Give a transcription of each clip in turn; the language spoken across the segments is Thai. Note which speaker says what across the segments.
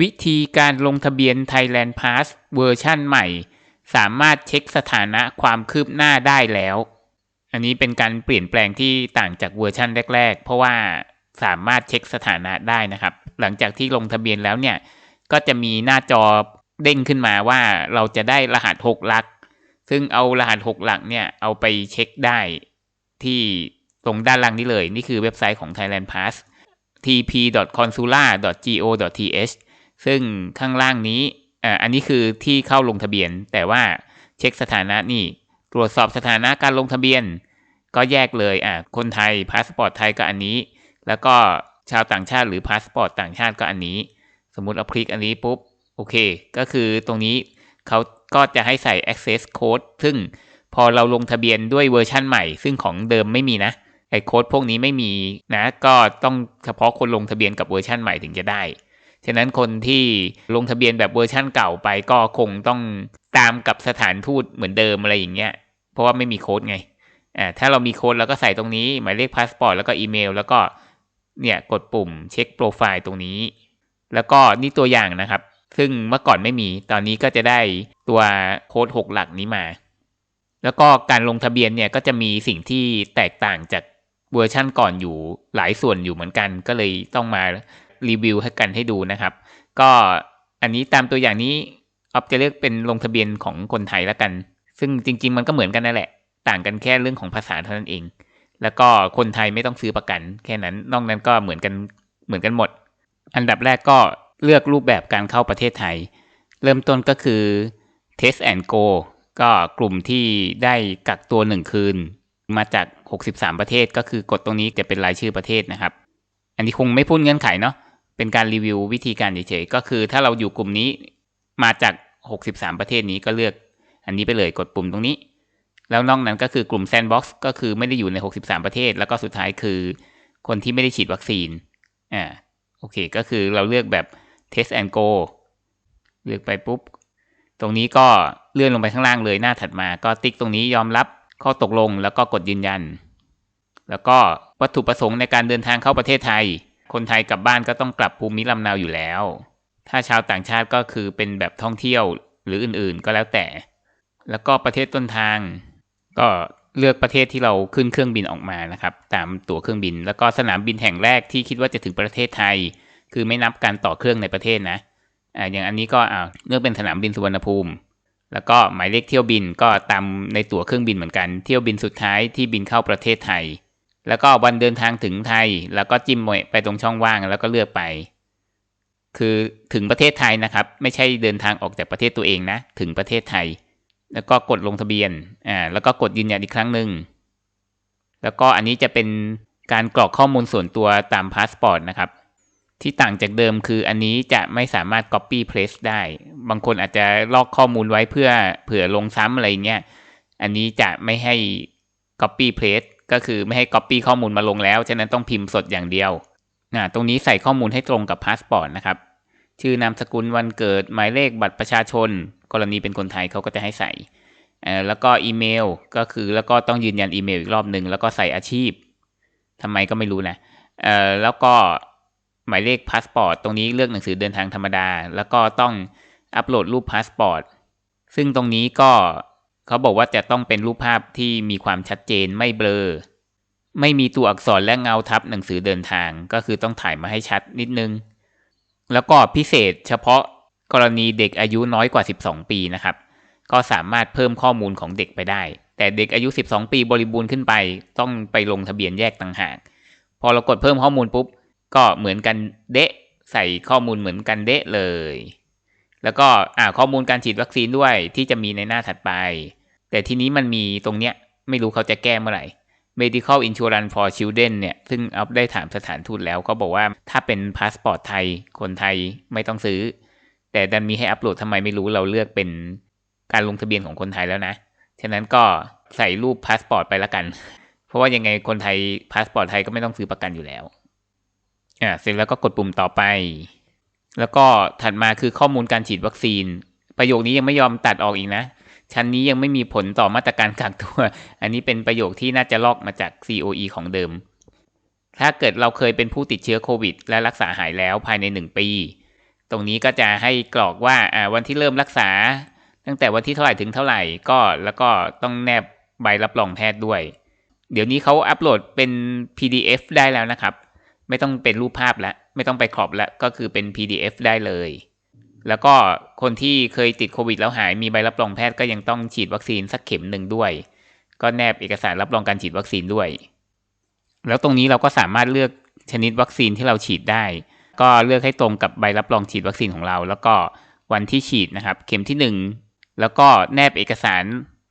Speaker 1: วิธีการลงทะเบียน Thailand Pass เวอร์ชั่นใหม่ สามารถเช็คสถานะความคืบหน้าได้แล้ว อันนี้เป็นการเปลี่ยนแปลงที่ต่างจากเวอร์ชั่นแรก ๆ เพราะว่าสามารถเช็คสถานะได้นะครับ หลังจากที่ลงทะเบียนแล้วเนี่ย ก็จะมีหน้าจอเด้งขึ้นมาว่าเราจะได้รหัส 6 หลัก ซึ่งเอารหัส 6 หลักเนี่ยเอาไปเช็คได้ที่ตรงด้านล่างนี้เลย นี่คือเว็บไซต์ของ Thailand Pass tp.consular.go.th ซึ่งข้างล่างนี้อ่าอันนี้คือที่เข้าลงทะเบียน แต่ว่าเช็คสถานะนี่ตรวจสอบสถานะการลงทะเบียน ก็แยกเลยอ่าคนไทยพาสปอร์ตไทยก็อันนี้ แล้วก็ชาวต่างชาติหรือพาสปอร์ตต่างชาติก็อันนี้ สมมติเอาคลิกอันนี้ปุ๊บโอเค ก็คือตรงนี้เขาก็จะให้ใส่ access code ซึ่งพอเราลงทะเบียนด้วยเวอร์ชั่นใหม่ ซึ่งของเดิมไม่มีนะไอ้โค้ดพวกนี้ไม่มีนะ ก็ต้องเฉพาะคนลงทะเบียนกับเวอร์ชั่นใหม่ถึงจะได้ ฉะนั้นคนที่ลงทะเบียนแบบเวอร์ชั่นเก่าไปก็คงต้องตามกับสถานทูตเหมือนเดิมอะไรอย่างเงี้ย เพราะว่าไม่มีโค้ดไงอ่าถ้าเรามีโค้ดเราก็ใส่ตรงนี้ หมายเลขพาสปอร์ตแล้วก็อีเมล แล้วก็เนี่ยกดปุ่มเช็คโปรไฟล์ตรงนี้ แล้วก็นี่ตัวอย่างนะครับ ซึ่งเมื่อก่อนไม่มี ตอนนี้ก็จะได้ตัวโค้ด 6 หลักนี้มา แล้วก็การลงทะเบียนเนี่ยก็จะมีสิ่งที่แตกต่างจากเวอร์ชั่นก่อนอยู่หลายส่วนอยู่เหมือนกัน ก็เลยต้องมา รีวิวให้กันให้ดูนะครับ ก็อันนี้ตามตัวอย่างนี้ออฟจะเลือกเป็นลงทะเบียนของคนไทยแล้วกัน ซึ่งจริง ๆ มันก็เหมือนกันนั่นแหละ ต่างกันแค่เรื่องของภาษาเท่านั้นเอง แล้วก็คนไทยไม่ต้องซื้อประกัน แค่นั้น นอกนั้นก็เหมือนกันเหมือนกันหมด อันดับแรกก็เลือกรูปแบบการเข้าประเทศไทย เริ่มต้นก็คือ Test and Go ก็กลุ่มที่ได้กักตัวหนึ่งคืน มาจาก 63 ประเทศก็คือกดตรงนี้จะเป็นรายชื่อประเทศนะครับ อันนี้คงไม่พูดเงื่อนไขเนาะ เป็นการรีวิววิธีการเฉยๆก็คือถ้าเราอยู่กลุ่มนี้มาจาก 63 ประเทศนี้ก็เลือก อันนี้ไปเลยกดปุ่มตรงนี้ แล้วนอกนั้นก็คือกลุ่ม Sandbox ก็คือไม่ได้อยู่ใน 63 ประเทศ แล้วก็สุดท้ายคือ คนที่ไม่ได้ฉีดวัคซีนอ่าโอเค ก็คือเราเลือกแบบ Test and Go เลือกไปปุ๊บ ตรงนี้ก็เลื่อนลงไปข้างล่างเลยหน้าถัดมา ก็ติ๊กตรงนี้ยอมรับข้อตกลงแล้วก็กดยืนยัน แล้วก็วัตถุประสงค์ในการเดินทางเข้าประเทศไทย คนไทยกลับบ้านก็ต้องกลับภูมิลำเนาอยู่แล้ว ถ้าชาวต่างชาติก็คือเป็นแบบท่องเที่ยวหรืออื่นๆก็แล้วแต่ แล้วก็ประเทศต้นทาง ก็เลือกประเทศที่เราขึ้นเครื่องบินออกมานะครับ ตามตั๋วเครื่องบิน แล้วก็สนามบินแห่งแรกที่คิดว่าจะถึงประเทศไทย คือไม่นับการต่อเครื่องในประเทศนะอ่าอย่างอันนี้ก็อ่าเลือกเป็นสนามบินสุวรรณภูมิ แล้วก็หมายเลขเที่ยวบินก็ตามในตั๋วเครื่องบินเหมือนกัน เที่ยวบินสุดท้ายที่บินเข้าประเทศไทย แล้วก็วันเดินทางถึงไทย แล้วก็จิ้มไปตรงช่องว่างแล้วก็เลือกไป คือถึงประเทศไทยนะครับ ไม่ใช่เดินทางออกจากประเทศตัวเองนะ ถึงประเทศไทย แล้วก็กดลงทะเบียนอ่าแล้วก็กดยืนยันอีกครั้งหนึ่งแล้วก็อันนี้จะเป็นการกรอกข้อมูลส่วนตัวตามพาสปอร์ตนะครับ ที่ต่างจากเดิมคืออันนี้จะไม่สามารถ copy paste ได้ บางคนอาจจะลอกข้อมูลไว้เพื่อเผื่อลงซ้ำอะไรเงี้ยอันนี้จะไม่ให้ copy paste ก็คือไม่ให้ copy ข้อมูลมาลงแล้ว ฉะนั้นต้องพิมพ์สดอย่างเดียวนะตรงนี้ใส่ข้อมูลให้ตรงกับพาสปอร์ตนะครับ ชื่อนามสกุลวันเกิด หมายเลขบัตรประชาชน กรณีเป็นคนไทยเขาก็จะให้ใส่ แล้วก็อีเมลก็คือแล้วก็ต้องยืนยันอีเมลอีกรอบหนึ่งแล้วก็ใส่อาชีพทำไมก็ไม่รู้นะเอ่อแล้วก็หมายเลขพาสปอร์ตตรงนี้เลือกหนังสือเดินทางธรรมดา แล้วก็ต้องอัปโหลดรูปพาสปอร์ตซึ่งตรงนี้ก็ เขาบอกว่าจะต้องเป็นรูปภาพที่มีความชัดเจนไม่เบลอ ไม่มีตัวอักษรและเงาทับหนังสือเดินทาง ก็คือต้องถ่ายมาให้ชัดนิดนึง แล้วก็พิเศษเฉพาะกรณีเด็กอายุน้อยกว่า 12 ปีนะครับ ก็สามารถเพิ่มข้อมูลของเด็กไปได้ แต่เด็กอายุ 12 ปีบริบูรณ์ขึ้นไป ต้องไปลงทะเบียนแยกต่างหาก พอเรากดเพิ่มข้อมูลปุ๊บ ก็เหมือนกันเดะใส่ข้อมูลเหมือนกันเดะเลย แล้วก็อ่าข้อมูลการฉีดวัคซีนด้วยที่จะมีในหน้าถัดไป แต่ทีนี้มันมีตรงเนี้ยไม่รู้เขาจะแก้เมื่อไหร่ medical insurance for children เนี่ย ซึ่งอัพได้ถามสถานทูตแล้วก็บอกว่าถ้าเป็นพาสปอร์ตไทย คนไทยไม่ต้องซื้อ แต่ดันมีให้อัปโหลดทำไมไม่รู้เราเลือกเป็นการลงทะเบียนของคนไทยแล้วนะ ฉะนั้นก็ใส่รูปพาสปอร์ตไปละกัน เพราะว่ายังไงคนไทยพาสปอร์ตไทยก็ไม่ต้องซื้อประกันอยู่แล้ว อ่า เสร็จแล้วก็กดปุ่มต่อไป แล้วก็ถัดมาคือข้อมูลการฉีดวัคซีน ประโยคนี้ยังไม่ยอมตัดออกอีกนะ ชั้นนี้ยังไม่มีผลต่อมาตรการกักตัว อันนี้เป็นประโยคที่น่าจะลอกมาจาก COE ของเดิม ถ้าเกิดเราเคยเป็นผู้ติดเชื้อโควิด และรักษาหายแล้วภายใน 1 ปี ตรงนี้ก็จะให้กรอกว่าวันที่เริ่มรักษา ตั้งแต่วันที่เท่าไหร่ถึงเท่าไหร่ก็แล้วก็ต้องแนบใบรับรองแพทย์ด้วย เดี๋ยวนี้เขาอัปโหลดเป็น PDF ได้แล้วนะครับ ไม่ต้องเป็นรูปภาพแล้ว ไม่ต้องไปครอบแล้วก็คือเป็น PDF ได้เลย แล้วก็คนที่เคยติดโควิดแล้วหายมีใบรับรองแพทย์ก็ยังต้องฉีดวัคซีนสักเข็มหนึ่งด้วย ก็แนบเอกสารรับรองการฉีดวัคซีนด้วย แล้วตรงนี้เราก็สามารถเลือกชนิดวัคซีนที่เราฉีดได้ ก็เลือกให้ตรงกับใบรับรองฉีดวัคซีนของเรา แล้วก็วันที่ฉีดนะครับ เข็มที่หนึ่งแล้วก็แนบเอกสาร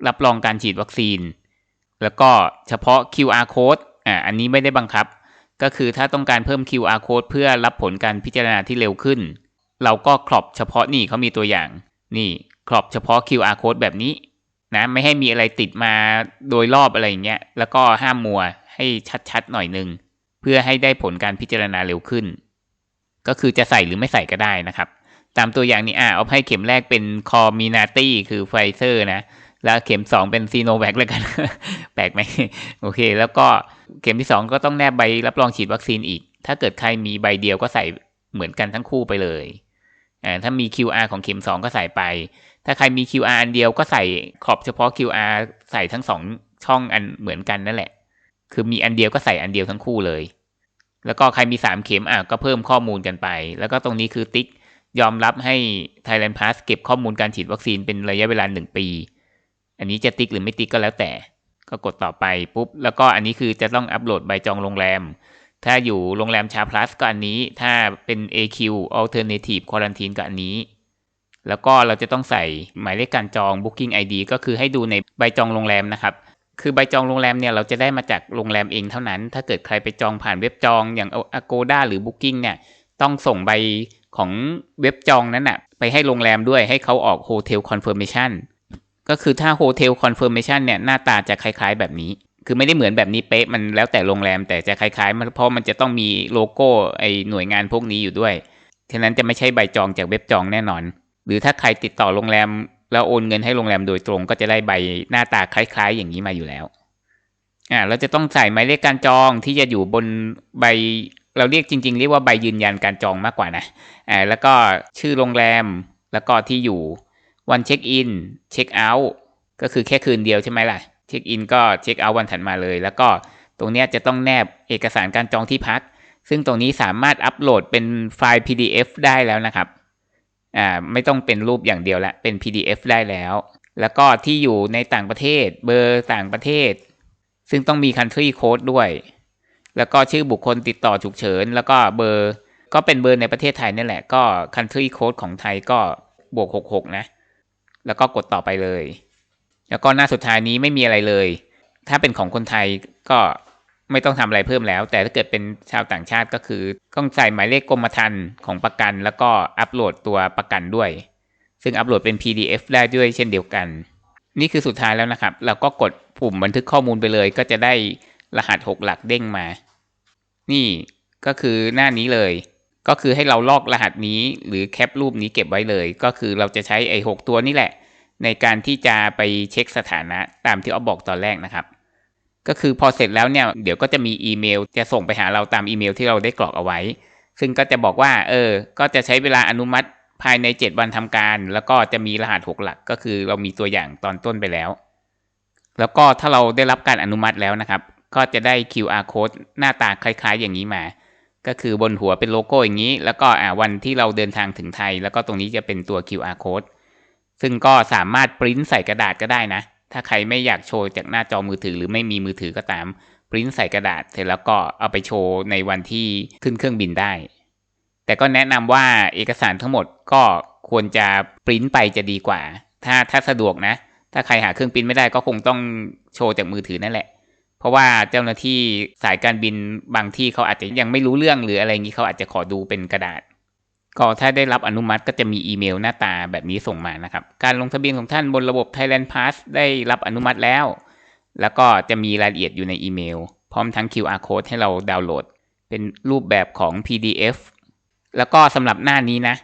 Speaker 1: รับรองการฉีดวัคซีน แล้วก็เฉพาะ QR code อ่าอันนี้ไม่ได้บังคับ ก็คือถ้าต้องการเพิ่ม QR code เพื่อรับผลการพิจารณาที่เร็วขึ้น เราก็ครอบเฉพาะนี่เขามีตัวอย่าง นี่ครอบเฉพาะ QR code แบบนี้นะไม่ให้มีอะไรติดมาโดยรอบอะไรอย่างเงี้ยแล้วก็ห้ามมัวให้ชัดๆหน่อยนึง เพื่อให้ได้ผลการพิจารณาเร็วขึ้น ก็คือจะใส่หรือไม่ใส่ก็ได้นะครับ ตามตัวอย่างนี้อ่าเอาให้เข็มแรกเป็นคอมีนาตี้คือไฟเซอร์นะ แล้วเข็มสองเป็นซีโนแวคแล้วกัน แปลกไหมโอเค แล้วก็เข็มที่สองก็ต้องแนบใบรับรองฉีดวัคซีนอีก ถ้าเกิดใครมีใบเดียวก็ใส่เหมือนกันทั้งคู่ไปเลยอ่าถ้ามี QR ของเข็มสองก็ใส่ไป ถ้าใครมี QR อันเดียวก็ใส่ขอบเฉพาะ QR ใส่ทั้งสองช่องอันเหมือนกันนั่นแหละ คือมีอันเดียวก็ใส่อันเดียวทั้งคู่เลย แล้วก็ใครมีสามเข็มอะก็เพิ่มข้อมูลกันไป แล้วก็ตรงนี้คือติ๊กยอมรับให้ Thailand Pass เก็บข้อมูลการฉีดวัคซีนเป็นระยะเวลาหนึ่งปี อันนี้จะติ๊กหรือไม่ติ๊กก็แล้วแต่ ก็กดต่อไปปุ๊บ แล้วก็อันนี้คือจะต้องอัปโหลดใบจองโรงแรม ถ้าอยู่โรงแรมชาพลัสก็อันนี้ ถ้าเป็น AQ Alternative Quarantine ก็อันนี้ แล้วก็เราจะต้องใส่หมายเลขการจอง Booking ID ก็คือให้ดูในใบจองโรงแรมนะครับคือใบจองโรงแรมเนี่ยเราจะได้มาจากโรงแรมเองเท่านั้น ถ้าเกิดใครไปจองผ่านเว็บจองอย่าง Agoda หรือ Booking เนี่ย ต้องส่งใบของเว็บจองนั้นนะไปให้โรงแรมด้วยให้เขาออก Hotel Confirmation ก็คือถ้า Hotel Confirmation เนี่ยหน้าตาจะคล้าย ๆ แบบนี้ คือไม่ได้เหมือนแบบนี้เป๊ะมันแล้วแต่โรงแรม แต่จะคล้ายๆมันเพราะมันจะต้องมีโลโก้ไอหน่วยงานพวกนี้อยู่ด้วยฉะนั้นจะไม่ใช่ใบจองจากเว็บจองแน่นอน หรือถ้าใครติดต่อโรงแรม แล้วโอนเงินให้โรงแรมโดยตรง ก็จะได้ใบหน้าตาคล้าย ๆ อย่างนี้มาอยู่แล้วอ่าเราจะต้องใส่หมายเลขการจองที่จะอยู่บนใบเราเรียกจริง ๆ เรียกว่าใบยืนยันการจองมากกว่านะอ่าแล้วก็ชื่อโรงแรมแล้วก็ที่อยู่ วันเช็คอินเช็คเอาท์ก็คือแค่คืนเดียวใช่ไหมล่ะเช็คอินก็เช็คเอาท์วันถัดมาเลย แล้วก็ตรงนี้จะต้องแนบเอกสารการจองที่พัก ซึ่งตรงนี้สามารถอัปโหลดเป็นไฟล์ PDF ได้แล้วนะครับอ่าไม่ต้องเป็นรูปอย่างเดียวละเป็น PDF ได้แล้ว แล้วก็ที่อยู่ในต่างประเทศเบอร์ต่างประเทศ ซึ่งต้องมี country code ด้วย แล้วก็ชื่อบุคคลติดต่อฉุกเฉิน แล้วก็เบอร์ก็เป็นเบอร์ในประเทศไทยนี่แหละก็ country code ของไทยก็บวก66นะ แล้วก็กดต่อไปเลย แล้วก็หน้าสุดท้ายนี้ไม่มีอะไรเลย ถ้าเป็นของคนไทยก็ไม่ต้องทำอะไรเพิ่มแล้ว แต่ถ้าเกิดเป็นชาวต่างชาติก็คือ ต้องใส่หมายเลขกรมธรรม์ของประกัน แล้วก็อัปโหลดตัวประกันด้วย ซึ่งอัปโหลดเป็น PDF ได้ด้วยเช่นเดียวกัน นี่คือสุดท้ายแล้วนะครับ เราก็กดปุ่มบันทึกข้อมูลไปเลย ก็จะได้รหัส 6 หลักเด้งมา นี่ก็คือหน้านี้เลย ก็คือให้เราลอกรหัสนี้หรือแคปรูปนี้เก็บไว้เลย ก็คือเราจะใช้ไอ้หตัวนี่แหละ ในการที่จะไปเช็คสถานะตามที่ออฟบอกตอนแรกนะครับ ก็คือพอเสร็จแล้วเนี่ยเดี๋ยวก็จะมีอีเมล จะส่งไปหาเราตามอีเมลที่เราได้กรอกเอาไว้ ซึ่งก็จะบอกว่าเออ ก็จะใช้เวลาอนุมัติภายใน 7 วันทำการ แล้วก็จะมีรหัส6หลัก ก็คือเรามีตัวอย่างตอนต้นไปแล้ว แล้วก็ถ้าเราได้รับการอนุมัติแล้วนะครับ ก็จะได้ QR code หน้าตาคล้าย ๆ อย่างนี้มา ก็คือบนหัวเป็นโลโก้อย่างนี้ แล้วก็อ่าวันที่เราเดินทางถึงไทย แล้วก็ตรงนี้จะเป็นตัว QR code ซึ่งก็สามารถปริ้นใส่กระดาษก็ได้นะ ถ้าใครไม่อยากโชว์จากหน้าจอมือถือ หรือไม่มีมือถือก็ตาม ปริ้นใส่กระดาษ เสร็จแล้วก็เอาไปโชว์ในวันที่ขึ้นเครื่องบินได้ แต่ก็แนะนำว่าเอกสารทั้งหมดก็ควรจะปริ้นไปจะดีกว่า ถ้าถ้าสะดวกนะ ถ้าใครหาเครื่องปริ้นไม่ได้ก็คงต้องโชว์จากมือถือนั่นแหละ เพราะว่าเจ้าหน้าที่สายการบินบางที่เขาอาจจะยังไม่รู้เรื่องหรืออะไรอย่างนี้เขาอาจจะขอดูเป็นกระดาษ ก็ถ้าได้รับอนุมัติก็จะมีอีเมลหน้าตาแบบนี้ส่งมานะครับ การลงทะเบียนของท่านบนระบบ Thailand Pass ได้รับอนุมัติแล้ว แล้วก็จะมีรายละเอียดอยู่ในอีเมล พร้อมทั้ง QR code ให้เราดาวน์โหลด เป็นรูปแบบของ PDF แล้วก็สำหรับหน้านี้นะ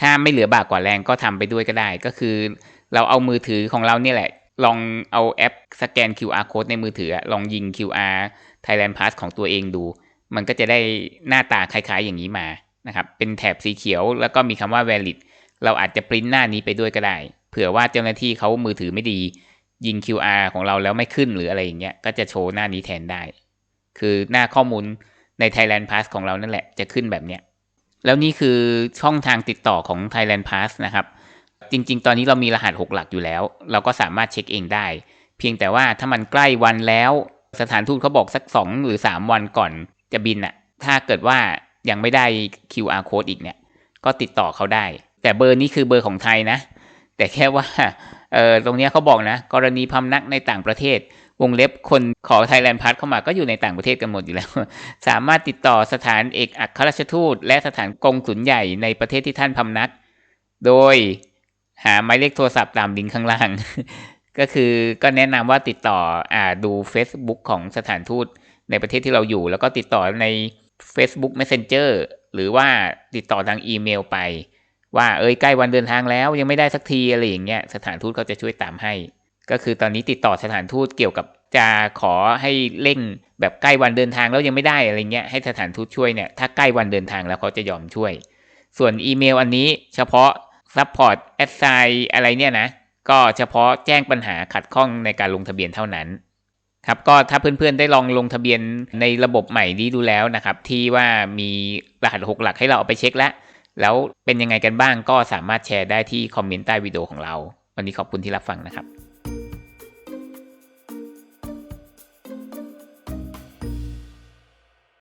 Speaker 1: ถ้าไม่เหลือบากกว่าแรงก็ทำไปด้วยก็ได้ ก็คือ เราเอามือถือของเราเนี่ยแหละ ลองเอาแอปสแกน QR code ในมือถือ ลองยิง QR Thailand Pass ของตัวเองดู มันก็จะได้หน้าตาคล้ายๆอย่างนี้มานะครับเป็นแถบสีเขียวแล้วก็มีคำว่า valid เราอาจจะปริ้นหน้านี้ไปด้วยก็ได้ เผื่อว่าเจ้าหน้าที่เขามือถือไม่ดี ยิง QR ของเราแล้วไม่ขึ้นหรืออะไรอย่างเงี้ยก็จะโชว์หน้านี้แทนได้ คือหน้าข้อมูลใน Thailand Pass ของเรานั่นแหละจะขึ้นแบบเนี้ยแล้วนี่คือช่องทางติดต่อของ Thailand Pass นะครับ จริง ๆ ตอนนี้เรามีรหัส 6 หลักอยู่แล้ว เราก็สามารถเช็คเองได้ เพียงแต่ว่าถ้ามันใกล้วันแล้ว สถานทูตเขาบอกสัก 2 หรือ 3 วันก่อนจะบินอะถ้าเกิดว่ายังไม่ได้ QR code อีกเนี่ย ก็ติดต่อเขาได้ แต่เบอร์นี้คือเบอร์ของไทยนะ แต่แค่ว่าเออตรงนี้เขาบอกนะ กรณีพำนักในต่างประเทศ วงเล็บคนขอไทยแลนด์พัสเข้ามาก็อยู่ในต่างประเทศกันหมดอยู่แล้ว สามารถติดต่อสถานเอกอัครราชทูต และสถานกงสุลใหญ่ในประเทศที่ท่านพำนัก โดย หาหมายเลขโทรศัพท์ตามลิงก์ข้างล่าง ก็คือก็แนะนำว่าติดต่ออ่าดู Facebook ของสถานทูตในประเทศที่เราอยู่ แล้วก็ติดต่อใน Facebook Messenger หรือว่าติดต่อทางอีเมลไป ว่าเอ้ยใกล้วันเดินทางแล้วยังไม่ได้สักทีอะไรอย่างเงี้ยสถานทูตเขาจะช่วยตามให้ ก็คือตอนนี้ติดต่อสถานทูตเกี่ยวกับจะขอให้เร่งแบบใกล้วันเดินทางแล้วยังไม่ได้อะไรเงี้ยให้สถานทูตช่วยเนี่ยถ้าใกล้วันเดินทางแล้วเขาจะยอมช่วย ส่วนอีเมลอันนี้เฉพาะ support assign อะไรเนี่ยนะ ก็เฉพาะแจ้งปัญหาขัดข้องในการลงทะเบียนเท่านั้นครับก็ถ้าเพื่อนๆได้ลองลงทะเบียนในระบบใหม่นี้ดูแล้วนะครับ ที่ว่ามีรหัสหกหลักให้เราเอาไปเช็คแล้ว แล้วเป็นยังไงกันบ้างก็สามารถแชร์ได้ที่คอมเมนต์ใต้วิดีโอของเรา วันนี้ขอบคุณที่รับฟังนะครับ